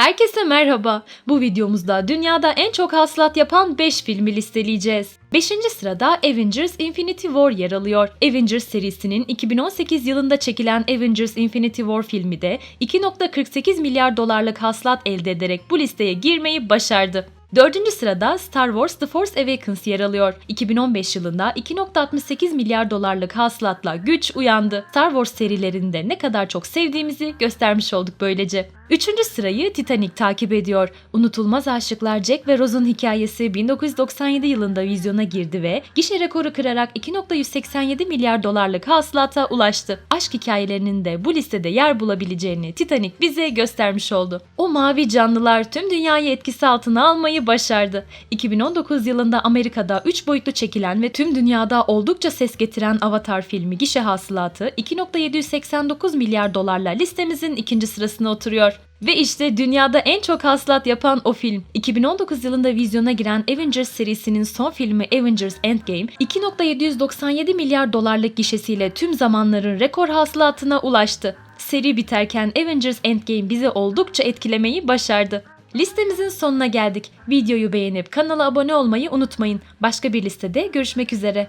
Herkese merhaba. Bu videomuzda dünyada en çok hasılat yapan 5 filmi listeleyeceğiz. 5. sırada Avengers Infinity War yer alıyor. Avengers serisinin 2018 yılında çekilen Avengers Infinity War filmi de 2.48 milyar dolarlık hasılat elde ederek bu listeye girmeyi başardı. Dördüncü sırada Star Wars The Force Awakens yer alıyor. 2015 yılında 2.68 milyar dolarlık hasılatla güç uyandı. Star Wars serilerinde ne kadar çok sevdiğimizi göstermiş olduk böylece. Üçüncü sırayı Titanic takip ediyor. Unutulmaz aşıklar Jack ve Rose'un hikayesi 1997 yılında vizyona girdi ve gişe rekoru kırarak 2.187 milyar dolarlık hasılata ulaştı. Aşk hikayelerinin de bu listede yer bulabileceğini Titanic bize göstermiş oldu. O mavi canlılar tüm dünyayı etkisi altına almayı başardı. 2019 yılında Amerika'da 3 boyutlu çekilen ve tüm dünyada oldukça ses getiren Avatar filmi gişe hasılatı 2.789 milyar dolarla listemizin ikinci sırasına oturuyor. Ve işte dünyada en çok hasılat yapan o film. 2019 yılında vizyona giren Avengers serisinin son filmi Avengers Endgame 2.797 milyar dolarlık gişesiyle tüm zamanların rekor hasılatına ulaştı. Seri biterken Avengers Endgame bizi oldukça etkilemeyi başardı. Listemizin sonuna geldik. Videoyu beğenip kanala abone olmayı unutmayın. Başka bir listede görüşmek üzere.